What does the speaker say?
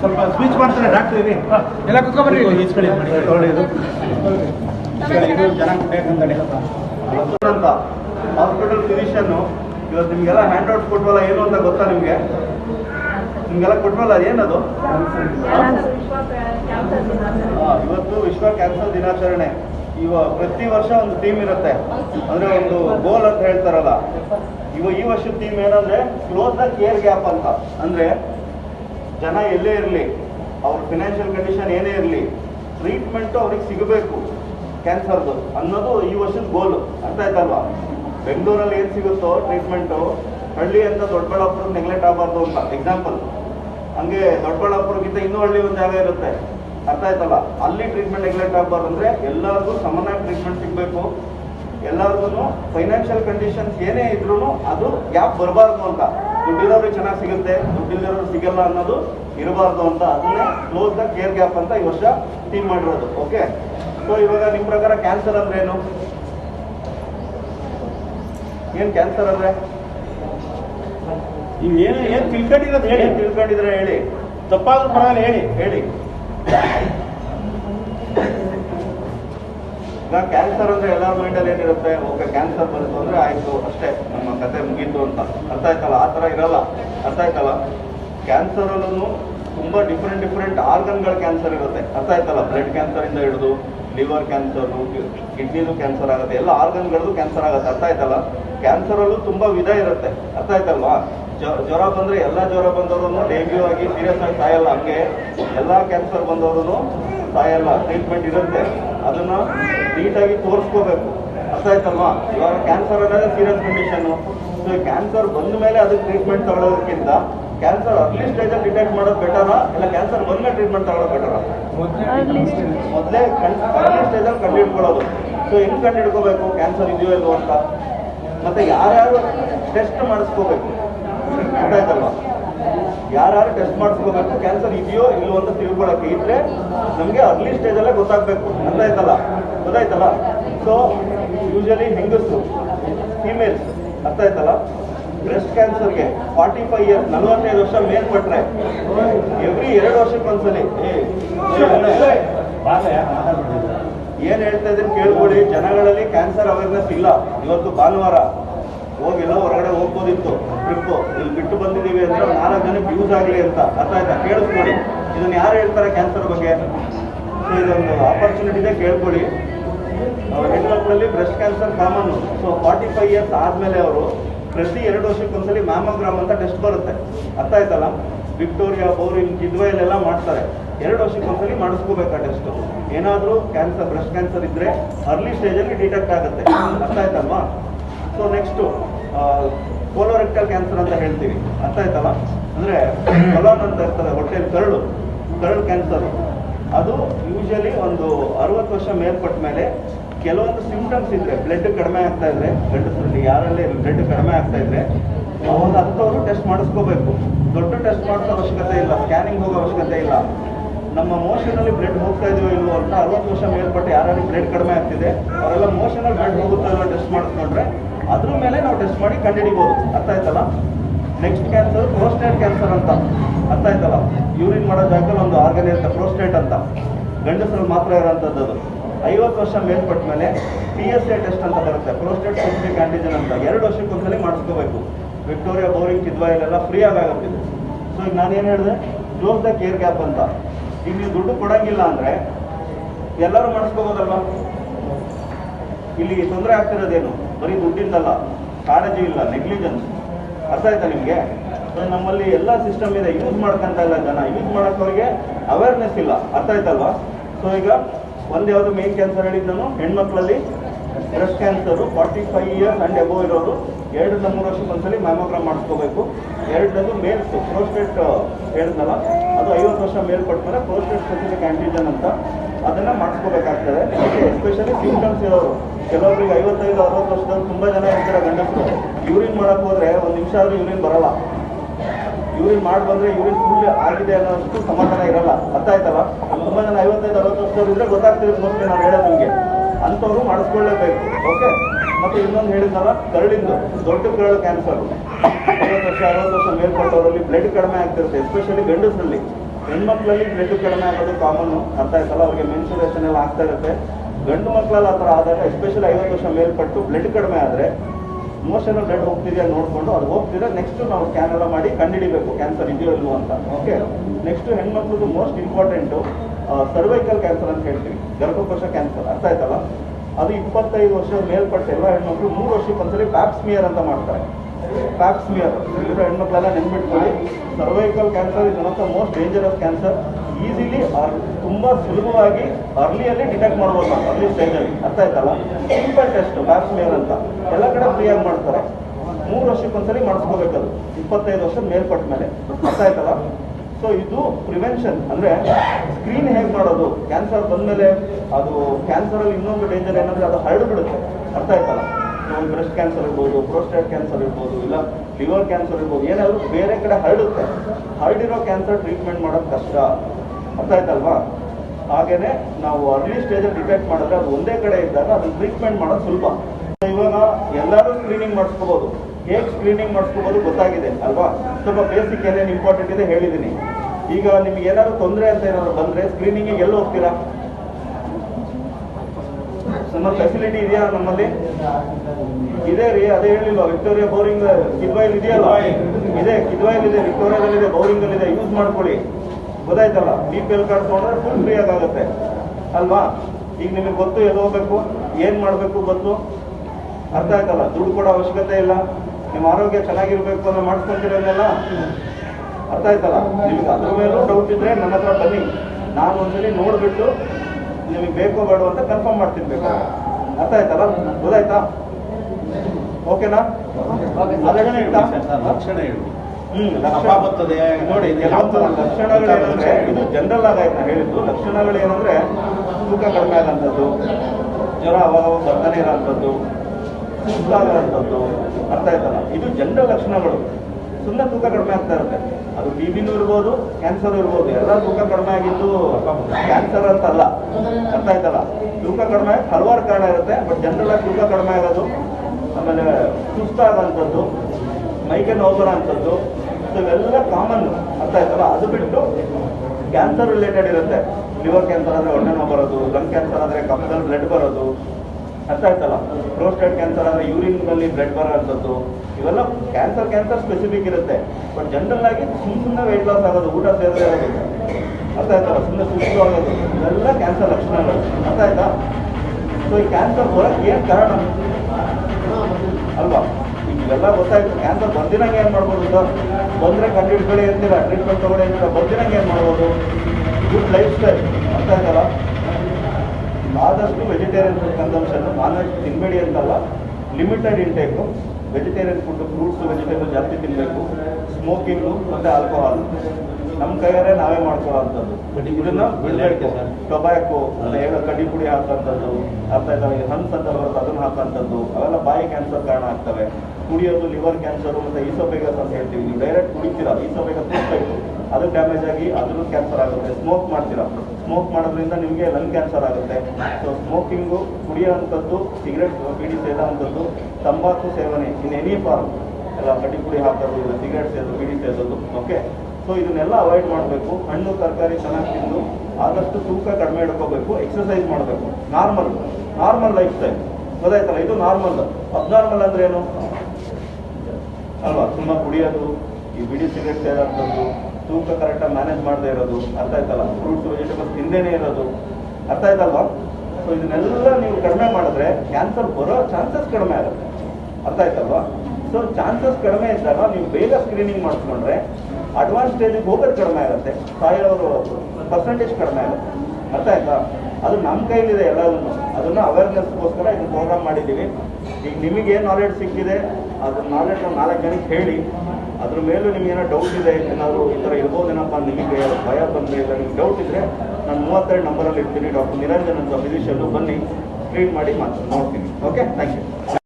ಸ್ವಲ್ಪ ಸ್ಪೀಚ್ ಮಾಡ್ತಾರೆ ಡಾಕ್ಟರ್ ಇರಿ ಎಲ್ಲ ಕುತ್ಕೊಬರ್ರಿ ಈಸ್ಕೊಳ್ಳಿ ಚೆನ್ನಾಗಿ ಕುಡಿಯಕ್ಕಂತಡಿ ಅಂತ. ಹಾಸ್ಪಿಟಲ್ ಫಿಸಿಷಿಯನ್ ಇವತ್ತು ನಿಮ್ಗೆಲ್ಲ ಹ್ಯಾಂಡ್ ಔಟ್ ಕೊಟ್ವಲ್ಲ ಏನು ಅಂತ ಗೊತ್ತಾ ನಿಮ್ಗೆ? ನಿಮ್ಗೆಲ್ಲ ಕೊಟ್ವಲ್ಲ ಅದೇನದು ಆ, ಇವತ್ತು ವಿಶ್ವ ಕ್ಯಾನ್ಸರ್ ದಿನಾಚರಣೆ. ಇವ ಪ್ರತಿ ವರ್ಷ ಒಂದು ಥೀಮ್ ಇರುತ್ತೆ. ಅಂದ್ರೆ ಒಂದು ಗೋಲ್ ಅಂತ ಹೇಳ್ತಾರಲ್ಲ. ಇವ ಈ ವರ್ಷದ ಥೀಮ್ ಏನಂದ್ರೆ ಕ್ಲೋಸ್ ದ ಕೇರ್ ಗ್ಯಾಪ್ ಅಂತ. ಅಂದ್ರೆ ಜನ ಎಲ್ಲೇ ಇರಲಿ, ಅವ್ರ ಫಿನಾನ್ಷಿಯಲ್ ಕಂಡೀಷನ್ ಏನೇ ಇರಲಿ ಟ್ರೀಟ್ಮೆಂಟು ಅವ್ರಿಗೆ ಸಿಗಬೇಕು ಕ್ಯಾನ್ಸರ್ದು ಅನ್ನೋದು ಈ ವರ್ಷದ ಗೋಲು ಅರ್ಥ ಆಯ್ತಲ್ವಾ? ಬೆಂಗಳೂರಲ್ಲಿ ಏನು ಸಿಗುತ್ತೋ ಟ್ರೀಟ್ಮೆಂಟು ಹಳ್ಳಿ ಅಂತ ದೊಡ್ಡಬಳ್ಳಾಪುರ ನೆಗ್ಲೆಕ್ಟ್ ಆಗಬಾರ್ದು ಅಂತ. ಎಕ್ಸಾಂಪಲ್ ಹಂಗೆ ದೊಡ್ಡಬಳ್ಳಾಪುರಕ್ಕಿಂತ ಇನ್ನೂ ಹಳ್ಳಿ ಒಂದು ಜಾಗ ಇರುತ್ತೆ. ಅರ್ಥ ಆಯ್ತಲ್ಲ ಅಲ್ಲಿ ಟ್ರೀಟ್ಮೆಂಟ್ ನೆಗ್ಲೆಕ್ಟ್ ಆಗಬಾರ್ದು ಅಂದ್ರೆ ಎಲ್ಲರಿಗೂ ಸಮನಾಗಿ ಟ್ರೀಟ್ಮೆಂಟ್ ಸಿಗಬೇಕು. ಎಲ್ಲರಿಗೂ ಫೈನಾನ್ಷಿಯಲ್ ಕಂಡೀಷನ್ಸ್ ಏನೇ ಇದ್ರೂ ಅದು ಗ್ಯಾಪ್ ಬರಬಾರ್ದು ಅಂತ. ದುಡ್ಡಿರೋರು ಚೆನ್ನಾಗಿ ಸಿಗುತ್ತೆ ದುಡ್ಡಿಲ್ಲರೋರು ಸಿಗಲ್ಲ ಅನ್ನೋದು ಇರಬಾರ್ದು ಅಂತ. ಅದನ್ನೇ ಕ್ಲೋಸ್ ದ ಕೇರ್ ಗ್ಯಾಪ್ ಅಂತ ಈ ವರ್ಷ ಟೀಮ್ ಮಾಡಿರೋದು ಓಕೆ ಸೊ ಇವಾಗ ನಿಮ್ಮ ಪ್ರಕಾರ ಕ್ಯಾನ್ಸರ್ ಅಂದ್ರೆ ಏನು? ಏನು ಕ್ಯಾನ್ಸರ್ ಅಂದ್ರೆ? ನೀವು ಏನು ಏನು ತಿಳ್ಕೊಂಡಿರೋದು ಹೇಳಿ. ತಿಳ್ಕೊಂಡಿದ್ರೆ ಹೇಳಿ? ತಪ್ಪಾದ್ರೂ ಪರವಾಗಿಲ್ಲ ಹೇಳಿ. ಹೇಳಿ. ಈಗ ಕ್ಯಾನ್ಸರ್ ಅಂದ್ರೆ ಎಲ್ಲ ಮೈಂಡಲ್ಲಿ ಏನಿರುತ್ತೆ? ಓಕೆ ಕ್ಯಾನ್ಸರ್ ಬಂತು ಅಂದ್ರೆ ಆಯ್ತು, ಅಷ್ಟೇ. ನಮ್ಮ ಕತೆ ಮುಗೀತು ಅಂತ. ಅರ್ಥ ಆಯ್ತಲ್ಲ? ಆ ಥರ ಇರಲ್ಲ. ಅರ್ಥ ಆಯ್ತಲ್ಲ? ಕ್ಯಾನ್ಸರ್ ಅಲ್ಲೂ ತುಂಬಾ ಡಿಫ್ರೆಂಟ್ ಡಿಫ್ರೆಂಟ್ ಆರ್ಗನ್ಗಳ ಕ್ಯಾನ್ಸರ್ ಇರುತ್ತೆ. ಅರ್ಥ ಆಯ್ತಲ್ಲ? ಬ್ಲಡ್ ಕ್ಯಾನ್ಸರ್ ಇಂದ ಹಿಡಿದು ಲಿವರ್ ಕ್ಯಾನ್ಸರ್ ಕಿಡ್ನಿದು ಕ್ಯಾನ್ಸರ್ ಆಗುತ್ತೆ. ಎಲ್ಲ ಆರ್ಗನ್ಗಳದ್ದು ಕ್ಯಾನ್ಸರ್ ಆಗುತ್ತೆ. ಅರ್ಥ ಆಯ್ತಲ್ಲ? ಕ್ಯಾನ್ಸರ್ ತುಂಬ ವಿಧ ಇರುತ್ತೆ. ಅರ್ಥ ಆಯ್ತಲ್ವಾ? ಜ್ವರ ಬಂದ್ರೆ ಎಲ್ಲ ಜ್ವರ ಬಂದವರು ಡೆಂಗ್ಯೂ ಆಗಿ ಸೀರಿಯಸ್ ಆಗಿ ಸಾಯಲ್ಲ ಹಂಗೆ. ಎಲ್ಲ ಕ್ಯಾನ್ಸರ್ ಬಂದವರು ಸಾಯಲ್ಲ. ಟ್ರೀಟ್ಮೆಂಟ್ ಇರುತ್ತೆ. ಅದನ್ನ ನೀಟಾಗಿ ತೋರಿಸ್ಕೋಬೇಕು. ಅರ್ಥ ಆಯ್ತಲ್ವಾ? ಇವಾಗ ಕ್ಯಾನ್ಸರ್ ಅನ್ನೋದೇ ಸೀರಿಯಸ್ ಕಂಡೀಷನ್ ಸೊ ಕ್ಯಾನ್ಸರ್ ಬಂದ ಮೇಲೆ ಅದಕ್ಕೆ ಟ್ರೀಟ್ಮೆಂಟ್ ತಗೊಳ್ಳೋದಕ್ಕಿಂತ ಕ್ಯಾನ್ಸರ್ ಅರ್ಲಿ ಸ್ಟೇಜಲ್ಲಿ ಡಿಟೆಕ್ಟ್ ಮಾಡೋದು ಬೆಟರ ಇಲ್ಲ ಕ್ಯಾನ್ಸರ್ ಬಂದ್ಮೇಲೆ ಟ್ರೀಟ್ಮೆಂಟ್ ತಗೊಳ್ಳೋದು ಬೆಟರ ಮೊದಲೇ ಅರ್ಲಿ ಸ್ಟೇಜಲ್ಲಿ ಕಂಡು ಹಿಡ್ಕೊಳ್ಳೋದು. ಸೊ ಹೆಂಗ್ ಕಂಡು ಹಿಡ್ಕೋಬೇಕು? ಕ್ಯಾನ್ಸರ್ ಇದೆಯೋ ಇಲ್ವೋ ಅಂತ. ಮತ್ತೆ ಯಾರ್ಯಾರು ಟೆಸ್ಟ್ ಮಾಡಿಸ್ಕೋಬೇಕು? ಗೊತ್ತಾಯ್ತಲ್ವಾ? ಯಾರ್ಯಾರು ಟೆಸ್ಟ್ ಮಾಡಿಸ್ಕೋಬೇಕು? ಕ್ಯಾನ್ಸರ್ ಇದೆಯೋ ಇಲ್ವೋ ಅಂತ ತಿಳ್ಕೊಳಕ್ಕೆ ಇದ್ರೆ ನಮಗೆ ಅರ್ಲಿ ಸ್ಟೇಜಲ್ಲೇ ಗೊತ್ತಾಗಬೇಕು ಗೊತ್ತಾಗ್ಬೇಕು. ಗೊತ್ತಾಯ್ತಲ್ಲ? ಸೊ ಯೂಶಲಿ ಹೆಂಗಸು ಫೀಮೇಲ್ಸ್ ಅರ್ಥ ಆಯ್ತಲ್ಲ? ಬ್ರೆಸ್ಟ್ ಕ್ಯಾನ್ಸರ್ಗೆ ಫಾರ್ಟಿ ಫೈವ್ ಇಯರ್ಸ್ ನಲವತ್ತೈದು ವರ್ಷ ಮೇಲ್ಪಟ್ರೆ ಎವ್ರಿ ಎರಡು ವರ್ಷಕ್ಕೆ ಒಂದ್ಸಲಿ. ಏನ್ ಹೇಳ್ತಾ ಇದ್ರೆ ಕೇಳ್ಕೊಳ್ಳಿ ಜನಗಳಲ್ಲಿ ಕ್ಯಾನ್ಸರ್ ಅವೇರ್ನೆಸ್ ಇಲ್ಲ. ಇವತ್ತು ಭಾನುವಾರ ಹೋಗಿಲ್ಲ ಹೊರಗಡೆ ಹೋಗ್ಬೋದಿತ್ತು. ಟ್ರಿಪ್ ಇಲ್ಲಿ ಬಿಟ್ಟು ಬಂದಿದ್ದೀವಿ ಅಂದ್ರೆ ನಾಲ್ಕು ಜನಕ್ಕೆ ಯೂಸ್ ಆಗಲಿ ಅಂತ ಅರ್ಥ ಆಯ್ತಾ ಕೇಳಿಸ್ಕೊಳ್ಳಿ. ಇದನ್ನ ಯಾರು ಹೇಳ್ತಾರೆ ಕ್ಯಾನ್ಸರ್ ಬಗ್ಗೆ? ಸೊ ಇದೊಂದು ಆಪರ್ಚುನಿಟಿ ಇದೆ ಕೇಳ್ಕೊಳ್ಳಿ. ಹೆಣ್ಮಕ್ಳಲ್ಲಿ breast cancer common so forty five years ಆದ್ಮೇಲೆ ಅವರು ಪ್ರತಿ ಎರಡು ವರ್ಷಕ್ಕೊಂದ್ಸಲಿ ಮ್ಯಾಮೋಗ್ರಾಮ್ ಅಂತ ಟೆಸ್ಟ್ ಬರುತ್ತೆ. ಅರ್ಥ ಆಯ್ತಲ್ಲ? ವಿಕ್ಟೋರಿಯಾ, ಬೌರಿನ್, ಕಿದ್ವೆಯಲ್ಲೆಲ್ಲ ಮಾಡ್ತಾರೆ. ಎರಡು ವರ್ಷಕ್ಕೊಂದ್ಸಲಿ ಮಾಡಿಸ್ಕೋಬೇಕು ಆ ಟೆಸ್ಟ್ ಏನಾದರೂ ಕ್ಯಾನ್ಸರ್ ಬ್ರೆಸ್ಟ್ ಕ್ಯಾನ್ಸರ್ ಇದ್ರೆ ಅರ್ಲಿ ಸ್ಟೇಜಲ್ಲಿ ಡಿಟೆಕ್ಟ್ ಆಗುತ್ತೆ. ಅರ್ಥ ಆಯ್ತಲ್ವಾ? ಸೊ ನೆಕ್ಸ್ಟು ಕೋಲೋರೆಕ್ಟಲ್ ಕ್ಯಾನ್ಸರ್ ಅಂತ ಹೇಳ್ತೀವಿ. ಅರ್ಥ ಆಯ್ತಲ್ಲ? ಅಂದರೆ ಕೊಲಾನ್ ಅಂತ ಇರ್ತದೆ ಹೊಟ್ಟೆ ಕರಳು. ಕರಳು ಕ್ಯಾನ್ಸರ್ ಅದು ಯೂಶಲಿ ಒಂದು ಅರವತ್ತು ವರ್ಷ ಮೇಲ್ಪಟ್ಟ ಮೇಲೆ ಕೆಲವೊಂದು ಸಿಂಪ್ಟಮ್ಸ್ ಇದ್ರೆ ಬ್ಲಡ್ ಕಡಿಮೆ ಆಗ್ತಾ ಇದ್ರೆ, ಗಂಡಸರಲ್ಲಿ ಯಾರಲ್ಲೇ ಬ್ಲಡ್ ಕಡಿಮೆ ಆಗ್ತಾ ಇದ್ರೆ, ಅವಾಗ ಅಂಥವ್ರು ಟೆಸ್ಟ್ ಮಾಡಿಸ್ಕೋಬೇಕು. ದೊಡ್ಡ ಟೆಸ್ಟ್ ಮಾಡಿಸೋ ಅವಶ್ಯಕತೆ ಇಲ್ಲ ಸ್ಕ್ಯಾನಿಂಗ್ ಹೋಗೋ ಅವಶ್ಯಕತೆ ಇಲ್ಲ. ನಮ್ಮ ಮೋಷನಲ್ಲಿ ಬ್ಲಡ್ ಹೋಗ್ತಾ ಇದೆಯೋ ಇಲ್ವೋ ಅಂತ ಅರವತ್ತು ವರ್ಷ ಮೇಲ್ಪಟ್ಟು ಯಾರು ಬ್ಲಡ್ ಕಡಿಮೆ ಆಗ್ತಿದೆ, ಅವರೆಲ್ಲ ಮೋಷನಲ್ಲಿ ಬ್ಲಡ್ ಹೋಗುತ್ತಾ ಇಲ್ಲ ಟೆಸ್ಟ್ ಮಾಡಿಸ್ಕೊಂಡ್ರೆ, ಅದ್ರ ಮೇಲೆ ನಾವು ಟೆಸ್ಟ್ ಮಾಡಿ ಕಂಡುಹಿಡಿಬೋದು. ಅರ್ಥ ಆಯ್ತಲ್ಲ? ನೆಕ್ಸ್ಟ್ ಕ್ಯಾನ್ಸರ್ ಪ್ರೋಸ್ಟೇಟ್ ಕ್ಯಾನ್ಸರ್ ಅಂತ. ಅರ್ಥ ಆಯ್ತಲ್ಲ? ಯೂರಿನ್ ಮಾಡೋ ಜಾಗದಲ್ಲಿ ಒಂದು ಆರ್ಗನ್ ಇರುತ್ತೆ ಪ್ರೋಸ್ಟೇಟ್ ಅಂತ. ಗಂಡಸರಲ್ಲಿ ಮಾತ್ರ ಇರೋಂಥದ್ದು ಐವತ್ತು ವರ್ಷ ಮೇಲ್ಪಟ್ಟ ಮೇಲೆ ಪಿ ಎಸ್ ಎ ಟೆಸ್ಟ್ ಅಂತ ಬರುತ್ತೆ. ಪ್ರೋಸ್ಟೇಟ್ ಸ್ಪೆಸಿಫಿಕ್ ಆಂಟಿಜನ್ ಅಂತ. ಎರಡು ವರ್ಷಕ್ಕೊಂದ್ಸಲಿ ಮಾಡಿಸ್ಕೋಬೇಕು. ವಿಕ್ಟೋರಿಯಾ ಬೋರಿಂಗ್ ಫ್ರೀ ಆಗುತ್ತಿದೆ ಸೊ ಈಗ ನಾನೇನು ಹೇಳಿದೆ? ಕ್ಲೋಸ್ ದ ಕೇರ್ ಗ್ಯಾಪ್ ಅಂತ. ಈಗ ನೀವು ದುಡ್ಡು ಕೊಡಂಗಿಲ್ಲ ಅಂದರೆ ಎಲ್ಲರೂ ಮಾಡಿಸ್ಕೋಬೋದಲ್ವಾ? ಇಲ್ಲಿ ತೊಂದರೆ ಆಗ್ತಿರೋದೇನು? ಬರೀ ದುಡ್ಡಿಂದಲ್ಲ. ಕಾಳಜಿ ಇಲ್ಲ ನೆಗ್ಲಿಜೆನ್ಸ್ ಅರ್ಥ ಆಯ್ತಾ ನಿಮಗೆ? ನಮ್ಮಲ್ಲಿ ಎಲ್ಲ ಸಿಸ್ಟಮ್ ಇದೆ. ಯೂಸ್ ಮಾಡ್ಕೊಂತ ಇಲ್ಲ ಜನ. ಯೂಸ್ ಮಾಡೋಕ್ಕವ್ರಿಗೆ ಅವೇರ್ನೆಸ್ ಇಲ್ಲ. ಅರ್ಥ ಆಯ್ತಲ್ವಾ? ಸೊ ಈಗ ಒಂದು ಯಾವುದು ಮೇನ್ ಕ್ಯಾನ್ಸರ್ ಹೇಳಿದ್ದನು ಹೆಣ್ಮಕ್ಳಲ್ಲಿ breast cancer forty five years and above ಇರೋರು, ಎರಡರಿಂದ ಮೂರು ವರ್ಷಕ್ಕೆ ಒಂದ್ಸಲಿ ಮ್ಯಾಮೋಗ್ರಾಮ್ ಮಾಡಿಸ್ಕೋಬೇಕು. ಎರಡನೇದು ಮೇಲ್ಸ್ ಪ್ರೋಸ್ಟೇಟ್ ಹೇಳಿದ್ನಲ್ಲ, ಅದು ಐವತ್ತು ವರ್ಷ ಮೇಲ್ಪಟ್ಟ ಮೇಲೆ ಪ್ರೋಸ್ಟೇಟ್ ಸ್ಪೆಸಿಫಿಕ್ ಆಂಟಿಜನ್ ಅಂತ ಅದನ್ನ ಮಾಡಿಸ್ಕೋಬೇಕಾಗ್ತದೆ. ಎಸ್ಪೆಷಲಿ ಸಿಂಪ್ಟಮ್ಸ್ ಇರೋರು ಕೆಲವೊಬ್ಬರಿಗೆ ಐವತ್ತೈದು, ಅರವತ್ತು ವರ್ಷದಲ್ಲಿ ತುಂಬಾ ಜನ ಇರ್ತಾರೆ ಗಂಡಸರು. ಯೂರಿನ್ ಮಾಡಕ್ ಹೋದ್ರೆ ಒಂದು ನಿಮಿಷ ಆದ್ರೂ ಯೂರಿನ್ ಬರಲ್ಲ. ಯೂರಿನ್ ಮಾಡಿ ಬಂದ್ರೆ ಇವ್ರಿಗೆ ಫುಲ್ ಆಗಿದೆ ಅನ್ನೋಷ್ಟು ಸಮಾಧಾನ ಇರಲ್ಲ. ಅರ್ಥ ಆಯ್ತಲ್ಲ? ತುಂಬಾ ಜನ ಐವತ್ತೈದು, ಅರವತ್ತು ವರ್ಷದವ್ರು ಇದ್ರೆ ಗೊತ್ತಾಗ್ತಿರೋದು ನಾನು ಹೇಳೋದು ನಿಮಗೆ ಅಂಥವ್ರು ಮಾಡಿಸ್ಕೊಳ್ಳೇಬೇಕು ಓಕೆ ಮತ್ತೆ ಇನ್ನೊಂದು ಹೇಳಿದ್ನಲ್ಲ ಕರಳಿಂದು ದೊಡ್ಡ ಕರಳು ಕ್ಯಾನ್ಸರ್ ಐವತ್ತು ವರ್ಷ, ಅರವತ್ತು ವರ್ಷ ಮೇಲ್ಪಟ್ಟವರಲ್ಲಿ ಬ್ಲಡ್ ಕಡಿಮೆ ಆಗ್ತಿರುತ್ತೆ ಎಸ್ಪೆಷಲಿ ಗಂಡಸರಲ್ಲಿ. ಹೆಣ್ಮಕ್ಳಲ್ಲಿ ಬ್ಲಡ್ ಕಡಿಮೆ ಆಗೋದು ಕಾಮನ್ ಅರ್ಥ ಆಯ್ತಲ್ಲ? ಅವ್ರಿಗೆ ಮೆನ್ಸುರೇಷನ್ ಎಲ್ಲ ಆಗ್ತಾ ಇರುತ್ತೆ. ಗಂಡು ಮಕ್ಕಳಲ್ಲಿ ಆ ಥರ ಆದಾಗ ಎಸ್ಪೆಷಲಿ ಐವತ್ತು ವರ್ಷ ಮೇಲ್ಪಟ್ಟು ಬ್ಲಡ್ ಕಡಿಮೆ ಆದರೆ ಮೋಷನ್ ಬ್ಲಡ್ ಹೋಗ್ತಿದೆಯಾ ನೋಡಿಕೊಂಡು ಅದು ಹೋಗ್ತಿದ್ರೆ ನೆಕ್ಸ್ಟ್ ನಾವು ಸ್ಕ್ಯಾನ್ ಎಲ್ಲ ಮಾಡಿ ಕಂಡುಹಿಡಿಬೇಕು ಕ್ಯಾನ್ಸರ್ ಇದೆಯೋ ಇಲ್ವೋ ಅಂತ. ಓಕೆ ನೆಕ್ಸ್ಟ್ ಹೆಣ್ಮಕ್ಳದ್ದು ಮೋಸ್ಟ್ ಇಂಪಾರ್ಟೆಂಟು ಸರ್ವೈಕಲ್ ಕ್ಯಾನ್ಸರ್ ಅಂತ ಹೇಳ್ತೀವಿ. ಗರ್ಭಕೋಶ ಕ್ಯಾನ್ಸರ್ ಅರ್ಥ ಆಯ್ತಲ್ಲ? ಅದು ಇಪ್ಪತ್ತೈದು ವರ್ಷ ಮೇಲ್ಪಟ್ಟ ಎಲ್ಲ ಹೆಣ್ಮಕ್ಳು ಮೂರು ವರ್ಷಕ್ಕೊಂದ್ಸರಿ ಪ್ಯಾಪ್ಸ್ಮಿಯರ್ ಅಂತ ಮಾಡ್ತಾರೆ. ಪ್ಯಾಪ್ಸ್ಮಿಯರ್ ಇಲ್ಲಿರೋ ಹೆಣ್ಮಕ್ಳೆಲ್ಲ ನೆನ್ಬಿಟ್ಕೊಳ್ಳಿ cervical cancer is one of the most dangerous cancer easily ತುಂಬ ಸುಲಭವಾಗಿ ಅರ್ಲಿಯಲ್ಲಿ ಡಿಟೆಕ್ಟ್ ಮಾಡ್ಬೋದು ನಾವು ಅರ್ಲಿ ಸ್ಟೇಜಲ್ಲಿ ಅರ್ಥ ಆಯ್ತಲ್ಲ? ಸಿಂಪಲ್ ಟೆಸ್ಟ್ ಪ್ಯಾಪ್ಸ್ಮಿಯರ್ ಅಂತ. ಎಲ್ಲ ಕಡೆ ಫ್ರೀಯಾಗಿ ಮಾಡ್ತಾರೆ. ಮೂರು ವರ್ಷಕ್ಕೊಂದ್ಸರಿ ಮಾಡಿಸ್ಕೋಬೇಕದು ಇಪ್ಪತ್ತೈದು ವರ್ಷ ಮೇಲ್ಪಟ್ಟ ಮೇಲೆ. ಅರ್ಥ ಆಯ್ತಲ್ಲ? ಸೊ ಇದು ಪ್ರಿವೆನ್ಷನ್ ಅಂದ್ರೆ ಸ್ಕ್ರೀನ್ ಹೇಗೆ ಮಾಡೋದು? ಕ್ಯಾನ್ಸರ್ ಬಂದ್ಮೇಲೆ ಅದು ಕ್ಯಾನ್ಸರಲ್ಲಿ ಇನ್ನೊಂದು ಡೇಂಜರ್ ಏನಂದ್ರೆ ಅದು ಹರಡು ಬಿಡುತ್ತೆ ಅರ್ಥ ಆಯ್ತಲ್ಲ? ಬ್ರೆಸ್ಟ್ ಕ್ಯಾನ್ಸರ್ ಇರ್ಬೋದು ಪ್ರೋಸ್ಟೇಟ್ ಕ್ಯಾನ್ಸರ್ ಇರ್ಬೋದು, ಇಲ್ಲ ಲಿವರ್ ಕ್ಯಾನ್ಸರ್ ಇರ್ಬೋದು, ಏನಾದರೂ ಬೇರೆ ಕಡೆ ಹರಡುತ್ತೆ. ಹರಡಿರೋ ಕ್ಯಾನ್ಸರ್ ಟ್ರೀಟ್ಮೆಂಟ್ ಮಾಡೋದು ಕಷ್ಟ. ಅರ್ಥ ಆಯ್ತಲ್ವಾ? ಹಾಗೇನೆ ನಾವು ಅರ್ಲಿ ಸ್ಟೇಜಲ್ಲಿ ಡಿಟೆಕ್ಟ್ ಮಾಡಿದ್ರೆ ಅದು ಒಂದೇ ಕಡೆ ಇದ್ದಾಗ ಅದನ್ನು ಟ್ರೀಟ್ಮೆಂಟ್ ಮಾಡೋದು ಸುಲಭ. ಇವಾಗ ಎಲ್ಲರೂ ಸ್ಕ್ರೀನಿಂಗ್ ಮಾಡಿಸ್ಕೋಬೋದು. ಹೇಗೆ ಸ್ಕ್ರೀನಿಂಗ್ ಮಾಡಿಸ್ಕೋಬೋದು ಗೊತ್ತಾಗಿದೆ, ಅಲ್ವಾ? ಸ್ವಲ್ಪ ಬೇಸಿಕ್ ಏನೇನು ಇಂಪಾರ್ಟೆಂಟ್ ಇದೆ ಹೇಳಿದ್ದೀನಿ ಈಗ ನಿಮ್ಗೆ ಏನಾದ್ರು ತೊಂದರೆ ಅಂತ ಏನಾದ್ರು ಬಂದರೆ ಸ್ಕ್ರೀನಿಂಗಿಗೆ ಎಲ್ಲಿ ಹೋಗ್ತೀರಾ? ನಮ್ಮ ಫೆಸಿಲಿಟಿ ಇದೆಯಾ ನಮ್ಮಲ್ಲಿ? ಇದೆ ರೀ ಅದೇ ಹೇಳಿಲ್ವ ವಿಕ್ಟೋರಿಯಾ ಬೋರಿಂಗ್ ಕಿದ್ವಾಯಲ್ ಇದೆಯಲ್ಲ? ಇದೆ ಕಿದ್ವಾಯಲ್ ಇದೆ ವಿಕ್ಟೋರಿಯಾದಲ್ಲಿ ಇದೆ ಬೋರಿಂಗ್ ಅಲ್ಲಿ ಇದೆ ಯೂಸ್ ಮಾಡ್ಕೊಳ್ಳಿ. ಗೊತ್ತಾಯ್ತಲ್ಲ? ಬಿ ಪಿ ಎಲ್ ಕಾರ್ಡ್ ತೊಗೊಂಡ್ರೆ ಫುಲ್ ಫ್ರೀ ಆಗುತ್ತೆ ಅಲ್ವಾ? ಈಗ ನಿಮಗೆ ಗೊತ್ತು ಎಲ್ಲಿ ಹೋಗ್ಬೇಕು ಏನ್ ಮಾಡಬೇಕು ಗೊತ್ತು? ಅರ್ಥ ಆಯ್ತಲ್ಲ? ದುಡ್ಡು ಕೊಡೋ ಅವಶ್ಯಕತೆ ಇಲ್ಲ. ನಿಮ್ಮ ಆರೋಗ್ಯ ಚೆನ್ನಾಗಿರ್ಬೇಕು ಅನ್ನೋ ಮಾಡಿಸ್ಕೊಂತಿರೋದೆಲ್ಲ ಅರ್ಥ ಆಯ್ತಲ್ಲ? ನಿಮ್ಗೆ ಅದ್ರ ಮೇಲೂ ಡೌಟ್ ಇದ್ರೆ ನನ್ನ ಹತ್ರ ಬನ್ನಿ. ನಾನು ಒಂದ್ಸಲಿ ನೋಡ್ಬಿಟ್ಟು ನಿಮಗೆ ಬೇಕೋ ಬೇಡ ಅಂತ ಕನ್ಫರ್ಮ್ ಮಾಡ್ತೀನಿ ಬೇಕು ಅರ್ಥ ಆಯ್ತಲ್ಲ ಗೊತ್ತಾಯ್ತಾ ಓಕೆನಾ ಲಕ್ಷಣ ಇಟ್ಟ ಲಕ್ಷಣ ಹೇಳಿ. ಹ್ಮ್ ನೋಡಿ ಕೆಲವೊಂದು ಲಕ್ಷಣಗಳು ಏನಂದ್ರೆ ಇದು. ಜನರಲ್ ಆಗಾಯ್ತು ನಾನು ಹೇಳಿದ್ದು. ಲಕ್ಷಣಗಳು ಏನಂದ್ರೆ ತೂಕ ಕಡಿಮೆ ಆಗಂಥದ್ದು ಜ್ವರ ಅವಾಗ ಬರ್ತಾನೆ ಇರೋಂಥದ್ದು ಸುಸ್ತಾಗಂಥದ್ದು ಅರ್ಥ ಆಯ್ತಲ್ಲ? ಇದು ಜನರಲ್ ಲಕ್ಷಣಗಳು. ಸುಮ್ಮನೆ ತೂಕ ಕಡಿಮೆ ಆಗ್ತಾ ಇರುತ್ತೆ. ಬಿ ಬಿನೂ ಇರ್ಬೋದು ಕ್ಯಾನ್ಸರ್ ಇರ್ಬೋದು, ಎಲ್ಲ ತೂಕ ಕಡಿಮೆ ಆಗಿದ್ದು ಕ್ಯಾನ್ಸರ್ ಅಂತ ಅಲ್ಲ ಅರ್ಥ ಆಯ್ತಲ್ಲ? ತೂಕ ಕಡಿಮೆ ಹಲವಾರು ಕಾರಣ ಇರುತ್ತೆ ಬಟ್ ಜನರಲ್ ಆಗಿ ತೂಕ ಕಡಿಮೆ ಆಗೋದು, ಆಮೇಲೆ ಸುಸ್ತಾಗೋಂಥದ್ದು ಮೈಗೆ ನೋವು ಬರೋ ಅಂಥದ್ದು ಇವೆಲ್ಲ ಕಾಮನ್ ಅರ್ಥ ಆಯ್ತಲ್ಲ? ಅದು ಬಿಟ್ಟು ಕ್ಯಾನ್ಸರ್ ರಿಲೇಟೆಡ್ ಇರುತ್ತೆ. ಲಿವರ್ ಕ್ಯಾನ್ಸರ್ ಆದರೆ ಹೊಟ್ಟೆ ನೋವು ಬರೋದು ಲಂಗ್ ಕ್ಯಾನ್ಸರ್ ಆದರೆ ಕಪ್ಪದಲ್ಲಿ ಬ್ಲಡ್ ಬರೋದು ಅರ್ಥ ಆಯ್ತಲ್ಲ? ಪ್ರೋಸ್ಟೇಟ್ ಕ್ಯಾನ್ಸರ್ ಆದರೆ ಯೂರಿನ್ನಲ್ಲಿ ಬ್ಲಡ್ ಬರೋ ಅಂಥದ್ದು ಇವೆಲ್ಲ ಕ್ಯಾನ್ಸರ್ ಕ್ಯಾನ್ಸರ್ ಸ್ಪೆಸಿಫಿಕ್ ಇರುತ್ತೆ. ಬಟ್ ಜನರಲ್ ಆಗಿ ಸುಮ್ಮನೆ ವೆಯ್ಟ್ ಲಾಸ್ ಆಗೋದು, ಊಟ ಸೇರದೆ ಅರ್ಥ ಆಯ್ತಲ್ಲ? ಸುಮ್ಮನೆ ಸುಸ್ತು ಆಗೋದು. ಇವೆಲ್ಲ ಕ್ಯಾನ್ಸರ್ ಲಕ್ಷಣಗಳು. ಅರ್ಥ ಆಯ್ತಾ? ಸೊ ಈ ಕ್ಯಾನ್ಸರ್ ಬರೋಕ್ಕೆ ಏನು ಕಾರಣ? ಅಲ್ವಾ? ಇವೆಲ್ಲ ಗೊತ್ತಾಯ್ತು. ಕ್ಯಾನ್ಸರ್ ಬಂದಿನಾಗ ಏನು ಮಾಡ್ಬೋದು ಸರ್? ಬಂದರೆ ಕಂಡು ಅಂತೀರ? ಟ್ರೀಟ್ಮೆಂಟ್ ತೊಗೊಳ್ಳಿ ಅಂತೀರ? ಬಂದಿನಾಗ ಏನು ಮಾಡ್ಬೋದು? ಗುಡ್ ಲೈಫ್ ಸ್ಟೈಲ್ ಅರ್ಥ ಆಯ್ತಲ್ಲ? ಆದಷ್ಟು vegetarian food consumption non veg ತಿನ್ಬೇಡಿ ಅಂತಲ್ಲ limited intake vegetarian food fruits vegetable ಜಾಸ್ತಿ ತಿನ್ನಬೇಕು ಸ್ಮೋಕಿಂಗು ಮತ್ತು ಆಲ್ಕೋಹಾಲ್ ನಮ್ಮ ಕೈಯಾರೆ ನಾವೇ ಮಾಡ್ಕೊಳ್ಳೋಂಥದ್ದು ಇದನ್ನ ಬಿಡಬೇಕು. ಟೊಬ್ಯಾಕೋ ಅಂತ ಹೇಳೋ ಕಡ್ಡಿ ಪುಡಿ ಹಾಕೋಂಥದ್ದು ಅರ್ಥ ಇಲ್ಲ ಈ ಹನ್ಸ್ ಅಂತ ಬರುತ್ತೆ ಅದನ್ನು ಹಾಕೋಂಥದ್ದು ಅವೆಲ್ಲ ಬಾಯಿ ಕ್ಯಾನ್ಸರ್ ಕಾರಣ ಆಗ್ತವೆ. ಕುಡಿಯೋದು ಲಿವರ್ ಕ್ಯಾನ್ಸರ್ ಮತ್ತು ಈಸೋಬೇಗಸ್ ಅಂತ ಹೇಳ್ತೀವಿ. ನೀವು ಡೈರೆಕ್ಟ್ ಕುಡಿತೀರ? ಈಸೋಬೇಗಸ್ ಅದು ಡ್ಯಾಮೇಜ್ ಆಗಿ ಅದನ್ನು ಕ್ಯಾನ್ಸರ್ ಆಗುತ್ತೆ. ಸ್ಮೋಕ್ ಮಾಡ್ತೀರಾ? ಸ್ಮೋಕ್ ಮಾಡೋದ್ರಿಂದ ನಿಮಗೆ ಲಂಗ್ ಕ್ಯಾನ್ಸರ್ ಆಗುತ್ತೆ. ಸೊ ಸ್ಮೋಕಿಂಗು ಕುಡಿಯೋವಂಥದ್ದು ಸಿಗರೆಟ್ ಬೀಡಿ ಸೇದೋವಂಥದ್ದು, ತಂಬಾಕು ಸೇವನೆ, ಇನ್ ಎನಿ ಫಾರ್ಮ್ ಎಲ್ಲ ಕಡ್ಡಿ ಪುಡಿ ಹಾಕೋದು, ಇಲ್ಲ ಸಿಗರೆಟ್ ಸೇದೋದು, ಬೀಡಿ ಸೇದೋದು ಓಕೆ ಸೊ ಇದನ್ನೆಲ್ಲ ಅವಾಯ್ಡ್ ಮಾಡಬೇಕು. ಹಣ್ಣು, ತರಕಾರಿ ಚೆನ್ನಾಗಿ ತಿಂದು ಆದಷ್ಟು ತೂಕ ಕಡಿಮೆ ಇಡ್ಕೋಬೇಕು ಎಕ್ಸಸೈಸ್ ಮಾಡಬೇಕು. ನಾರ್ಮಲ್ ನಾರ್ಮಲ್ ಲೈಫ್ ಸ್ಟೈಲ್ ಗೊತ್ತಾಯ್ತಲ್ಲ? ಇದು ನಾರ್ಮಲ್ ಅಬ್ನಾರ್ಮಲ್ ಅಂದ್ರೆ ಅಲ್ವಾ? ತುಂಬ ಕುಡಿಯೋದು, ಈ ಬಿಡಿ ಸಿಗರೆಟ್ ಸೇರೋಂಥದ್ದು ತೂಕ ಕರೆಕ್ಟಾಗಿ ಮ್ಯಾನೇಜ್ ಮಾಡದೇ ಇರೋದು ಅರ್ಥ ಆಯ್ತಲ್ಲ? ಫ್ರೂಟ್ಸ್ ವೆಜಿಟೇಬಲ್ಸ್ ತಿಂದೇನೆ ಇರೋದು. ಅರ್ಥ ಆಯ್ತಲ್ವಾ? ಸೊ ಇದನ್ನೆಲ್ಲ ನೀವು ಕಡಿಮೆ ಮಾಡಿದ್ರೆ ಕ್ಯಾನ್ಸರ್ ಬರೋ ಚಾನ್ಸಸ್ ಕಡಿಮೆ ಆಗುತ್ತೆ. ಅರ್ಥ ಆಯ್ತಲ್ವಾ? ಸೊ ಚಾನ್ಸಸ್ ಕಡಿಮೆ ಇದ್ದಾಗ ನೀವು ಬೇಗ ಸ್ಕ್ರೀನಿಂಗ್ ಮಾಡಿಸ್ಕೊಂಡ್ರೆ ಅಡ್ವಾನ್ಸ್ ಸ್ಟೇಜಿಗೆ ಹೋಗೋದು ಕಡಿಮೆ ಆಗುತ್ತೆ. ಸಾಯೋರು ಪರ್ಸೆಂಟೇಜ್ ಕಡಿಮೆ ಆಗುತ್ತೆ. ಅರ್ಥ ಆಯ್ತಾ? ಅದು ನಮ್ಮ ಕೈಲಿದೆ ಎಲ್ಲದನ್ನು. ಅದನ್ನು ಅವೇರ್ನೆಸ್ಗೋಸ್ಕರ ಇದನ್ನು ಪ್ರೋಗ್ರಾಮ್ ಮಾಡಿದ್ದೀವಿ. ಈಗ ನಿಮಗೆ ನಾಲೆಡ್ಜ್ ಸಿಕ್ಕಿದೆ. ಅದ್ರ ನಾಲೆಡ್ಜ್ ನಾಲ್ಕು ಜನಕ್ಕೆ ಹೇಳಿ. ಅದ್ರ ಮೇಲೂ ನಿಮ್ಗೆ ಏನೋ ಡೌಟ್ ಇದೆ, ಏನಾದರೂ ಈ ಥರ ಇರ್ಬೋದೇನಪ್ಪ ನಿಮಗೆ ಭಯ ಬಂದರೆ ಇಲ್ಲ, ನಿಮ್ಗೆ ಡೌಟ್ ಇದ್ದರೆ ನಾನು ಮೂವತ್ತೆರಡು ನಂಬರಲ್ಲಿ ಇರ್ತೀನಿ ಡಾಕ್ಟರ್ ನಿರಂಜನ್ ಅಂತ ಫಿಸಿಷಿಯನ್ನು ಬನ್ನಿ ಟ್ರೀಟ್ ಮಾಡಿ ಮಾತು ನೋಡ್ತೀನಿ. Okay thank you